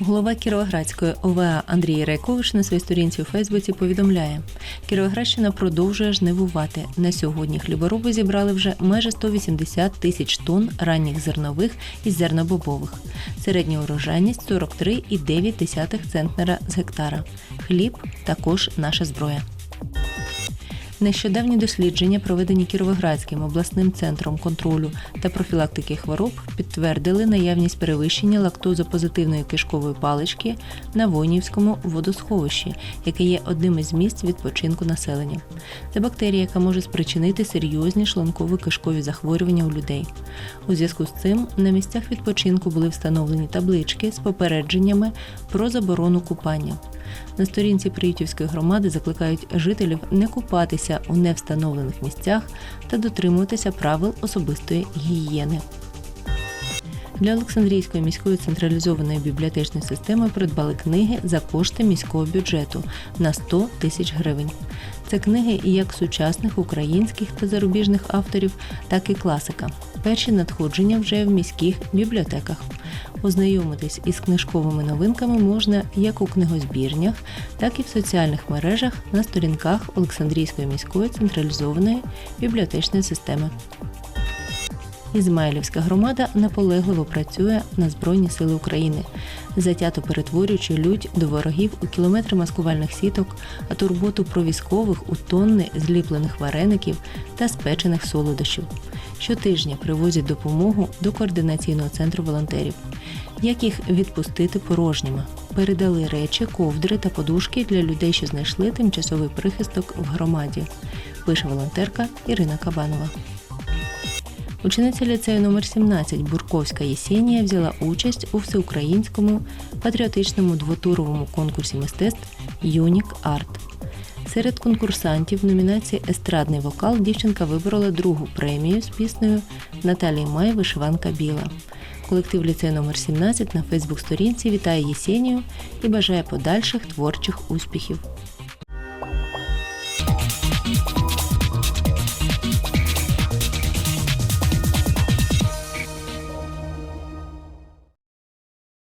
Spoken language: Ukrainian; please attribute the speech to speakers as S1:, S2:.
S1: Голова Кіровоградської ОВА Андрій Райкович на своїй сторінці у Фейсбуці повідомляє, Кіровоградщина продовжує жнивувати. На сьогодні хлібороби зібрали вже майже 180 тисяч тонн ранніх зернових і зернобобових. Середня урожайність 43,9 центнера з гектара. Хліб також наша зброя. Нещодавні дослідження, проведені Кіровоградським обласним центром контролю та профілактики хвороб, підтвердили наявність перевищення лактозопозитивної кишкової палички на Войнівському водосховищі, яке є одним із місць відпочинку населення. Це бактерія, яка може спричинити серйозні шлунково-кишкові захворювання у людей. У зв'язку з цим на місцях відпочинку були встановлені таблички з попередженнями про заборону купання. На сторінці Приютівської громади закликають жителів не купатися у невстановлених місцях та дотримуватися правил особистої гігієни. Для Олександрійської міської централізованої бібліотечної системи придбали книги за кошти міського бюджету на 100 тисяч гривень. Це книги як сучасних українських та зарубіжних авторів, так і класика. Перші надходження вже в міських бібліотеках. Ознайомитись із книжковими новинками можна як у книгозбірнях, так і в соціальних мережах на сторінках Олександрійської міської централізованої бібліотечної системи. Ізмаїлівська громада наполегливо працює на Збройні Сили України, затято перетворюючи лють до ворогів у кілометри маскувальних сіток, а турботу про військових у тонни зліплених вареників та спечених солодощів. Щотижня привозять допомогу до координаційного центру волонтерів. Як їх відпустити порожніми? Передали речі, ковдри та подушки для людей, що знайшли тимчасовий прихисток в громаді. Пише волонтерка Ірина Кабанова. Учениця ліцею номер 17 Бурковська Єсенія взяла участь у всеукраїнському патріотичному двотуровому конкурсі мистецтв Юнік Арт. Серед конкурсантів в номінації Естрадний вокал дівчинка виборола другу премію з піснею Наталії Май Вишиванка Біла. Колектив ліцею номер 17 на Фейсбук-сторінці вітає Єсенію і бажає подальших творчих успіхів.